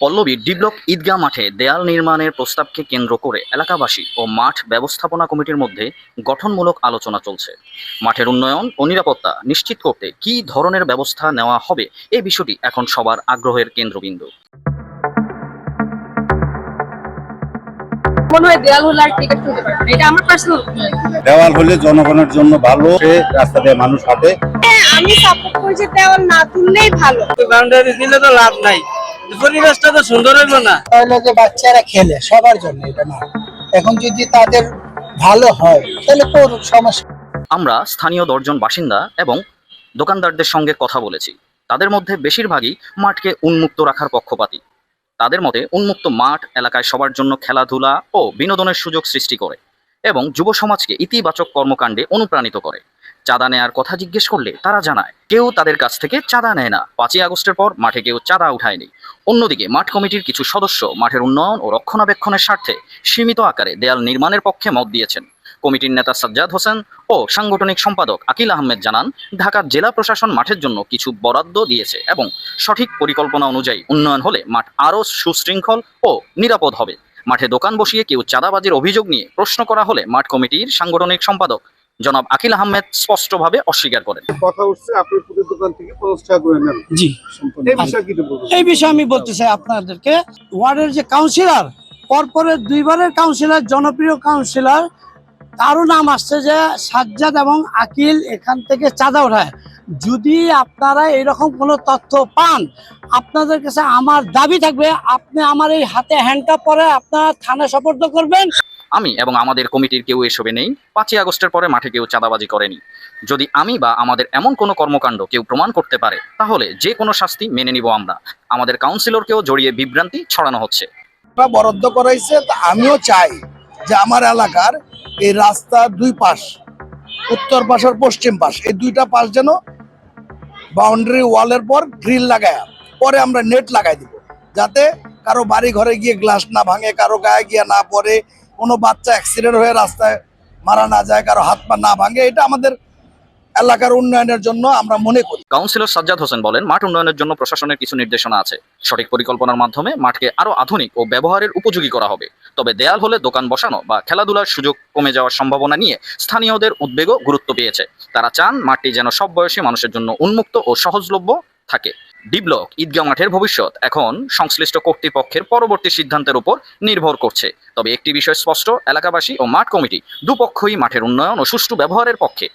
পল্লবীর ডিব্লক ঈদগাহ মাঠে দেয়াল নির্মাণের প্রস্তাবকে কেন্দ্র করে এলাকাবাসী ও মাঠ ব্যবস্থাপনা কমিটির মধ্যে গঠনমূলক আলোচনা চলছে। মাঠের উন্নয়ন ও নিরাপত্তা নিশ্চিত করতে কি ধরনের ব্যবস্থা নেওয়া হবে এই বিষয়টি এখন সবার আগ্রহের কেন্দ্রবিন্দু। মনে হয় দেওয়াল হলে জনগণের জন্য ভালো রাস্তা দিয়ে মানুষ হাঁটে। আমি সাপোর্ট করি যে দেওয়াল না তুললেই ভালো। বাউন্ডারি দিলে তো লাভ নাই। পরিবেশটা তো সুন্দর হইব না। হলো যে বাচ্চারা খেলে সবার জন্য এটা না। এখন যদি তাদের ভালো হয় তাহলে করুক সমস্যা। আমরা স্থানীয় দশজন বাসিন্দা এবং দোকানদারদের সঙ্গে কথা বলেছি। তাদের মধ্যে বেশিরভাগই মাঠকে উন্মুক্ত রাখার পক্ষপাতী। তাদের মতে উন্মুক্ত মাঠ এলাকায় সবার জন্য খেলাধুলা ও বিনোদনের সুযোগ সৃষ্টি করে এবং যুব সমাজকে ইতিবাচক কর্মকাণ্ডে অনুপ্রাণিত করে। চাঁদা নেয়ার কথা জিজ্ঞেস করলে তারা জানায়, কেউ তাদের কাছ থেকে চাঁদা নেয় না। পাঁচই আগস্টের পর মাঠে কেউ চাঁদা উঠায়নি। অন্যদিকে মাঠ কমিটির কিছু সদস্য মাঠের উন্নয়ন ও রক্ষণাবেক্ষণের স্বার্থে সীমিত আকারে দেয়াল নির্মাণের পক্ষে মত দিয়েছেন। কমিটির নেতা সাজ্জাদ হোসেন ও সাংগঠনিক সম্পাদক আকিল আহমেদ জানান, ঢাকার জেলা প্রশাসন মাঠের জন্য কিছু বরাদ্দ দিয়েছে এবং সঠিক পরিকল্পনা অনুযায়ী উন্নয়ন হলে মাঠ আরও সুশৃঙ্খল ও নিরাপদ হবে। মাঠে দোকান বসিয়ে কেউ চাঁদাবাজির অভিযোগ নিয়ে প্রশ্ন করা হলে মাঠ কমিটির সাংগঠনিক সম্পাদক জনাব আকিল আহমেদ স্পষ্টভাবে অস্বীকার করেন। কথা উঠছে আপনি দোকান থেকে পঞ্চাশ টাকা করে নেন। জি। এই বিষয়ে কি বলবেন এই বিষয়ে আমি বলতে চাই আপনাদেরকে ওয়ার্ডের যে কাউন্সিলর পরপরের দুইবারের কাউন্সিলর জনপ্রিয় কাউন্সিলর তারও নাম আসছে যে সাজ্জাদ এবং আকিল এখান থেকে চাঁদা ওঠায়। যদি আপনারা এরকম কোনো তথ্য পান আপনাদের কাছে আমার দাবি থাকবে আপনি আমার এই হাতে হ্যান্ডকাপ পরে আপনারা থানায় সপর্দ করবেন। আমি এবং আমাদের কমিটির কেউ এসবে নেই। পাঁচই আগস্টের পরে মাঠে কেউ চাঁদাবাজি করেনি। যদি আমি বা আমাদের এমন কোনো কর্মকাণ্ড কেউ প্রমাণ করতে পারে, তাহলে যে কোনো শাস্তি মেনে নিব আমরা। আমাদের কাউন্সিলরকেও জড়িয়ে বিভ্রান্তি ছড়ানো হচ্ছে। বরাদ্দ করাইছে আমিও চাই যে আমার এলাকার এই রাস্তার দুই পাশ, উত্তর পাশ আর পশ্চিম পাশ, এই দুইটা পাশ যেন বাউন্ডারি ওয়ালের পর গ্রিল লাগায়। পরে আমরা নেট লাগাই দিব। যাতে কারও বাড়ি ঘরে গিয়ে গ্লাস না ভাঙে, কারও গায়ে গিয়ে না পড়ে কোনো বাচ্চা অ্যাক্সিডেন্ট হয়ে রাস্তায় মারা না যায়, কারও হাত পা না ভাঙে, এটা আমাদের এলাকার উন্নয়নের জন্য আমরা মনে করি। কাউন্সিলর সাজ্জাদ হোসেন বলেন, মাঠ উন্নয়নের জন্য প্রশাসনের কিছু নির্দেশনা আছে। সঠিক পরিকল্পনার মাধ্যমে মাঠকে আরও আধুনিক ও ব্যবহারের উপযোগী করা হবে। তবে দেয়াল হলে দোকান বসানো বা খেলাধুলার সুযোগ কমে যাওয়ার সম্ভাবনা নিয়ে স্থানীয়দের উদ্বেগও গুরুত্ব পেয়েছে। তারা চান মাঠটি যেন সব বয়সী মানুষের জন্য উন্মুক্ত ও সহজলভ্য থাকে। ডি ব্লক ঈদগাঁও মাঠের ভবিষ্যৎ এখন সংশ্লিষ্ট কর্তৃপক্ষের পরবর্তী সিদ্ধান্তের উপর নির্ভর করছে। তবে একটি বিষয় স্পষ্ট, এলাকাবাসী ও মাঠ কমিটি দুপক্ষই মাঠের উন্নয়ন ও সুষ্ঠু ব্যবহারের পক্ষে